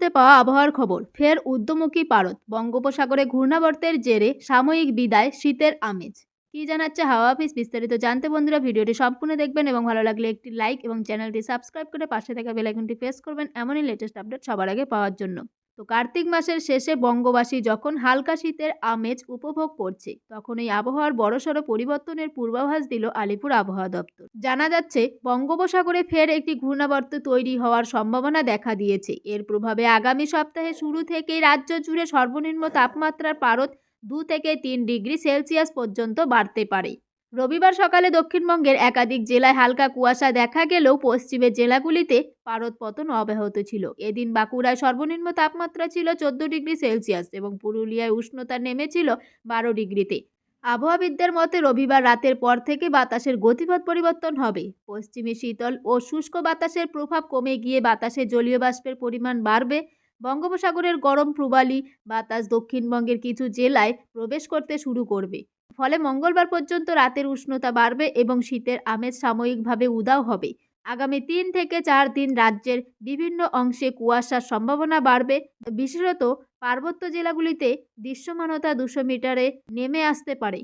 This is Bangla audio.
মুহূর্তে পাওয়া আবহাওয়ার খবর। ফের উদ্যমুখী পারত বঙ্গোপসাগরে ঘূর্ণাবর্তের জেরে সাময়িক বিদায়, শীতের আমেজ। কি জানাচ্ছে হাওয়া অফিস বিস্তারিত জানতে বন্ধুরা ভিডিওটি সম্পূর্ণ দেখবেন এবং ভালো লাগলে একটি লাইক এবং চ্যানেলটি সাবস্ক্রাইব করে পাশে থাকা বেলাইকনটি প্রেস করবেন এমনই লেটেস্ট আপডেট সবার আগে পাওয়ার জন্য। তো কার্তিক মাসের শেষে বঙ্গবাসী যখন হালকা শীতের আমেজ উপভোগ করছে, তখন এই আবহাওয়ার বড়সড় পরিবর্তনের পূর্বাভাস দিল আলিপুর আবহাওয়া দপ্তর। জানা যাচ্ছে, বঙ্গোপসাগরে ফের একটি ঘূর্ণাবর্ত তৈরি হওয়ার সম্ভাবনা দেখা দিয়েছে। এর প্রভাবে আগামী সপ্তাহে শুরু থেকেই রাজ্য জুড়ে সর্বনিম্ন তাপমাত্রার পারদ দু থেকে তিন ডিগ্রি সেলসিয়াস পর্যন্ত বাড়তে পারে। রবিবার সকালে দক্ষিণবঙ্গের একাধিক জেলায় হালকা কুয়াশা দেখা গেলেও পশ্চিমের জেলাগুলিতে পারদ পতন অব্যাহত ছিল। এদিন বাঁকুড়ায় সর্বনিম্ন তাপমাত্রা ছিল চোদ্দ ডিগ্রি সেলসিয়াস এবং পুরুলিয়ায় উষ্ণতা নেমেছিল বারো ডিগ্রিতে। আবহাওয়াবিদদের মতে, রবিবার রাতের পর থেকে বাতাসের গতিপথ পরিবর্তন হবে। পশ্চিমে শীতল ও শুষ্ক বাতাসের প্রভাব কমে গিয়ে বাতাসে জলীয় বাষ্পের পরিমাণ বাড়বে। বঙ্গোপসাগরের গরম প্রবালী বাতাস দক্ষিণবঙ্গের কিছু জেলায় প্রবেশ করতে শুরু করবে। ফলে মঙ্গলবার পর্যন্ত রাতের উষ্ণতা বাড়বে এবং শীতের আমেজ সাময়িকভাবে উদাও হবে। আগামী তিন থেকে চার দিন রাজ্যের বিভিন্ন অংশে কুয়াশার সম্ভাবনা বাড়বে। বিশেষত পার্বত্য জেলাগুলিতে দৃশ্যমানতা দুশো মিটারে নেমে আসতে পারে।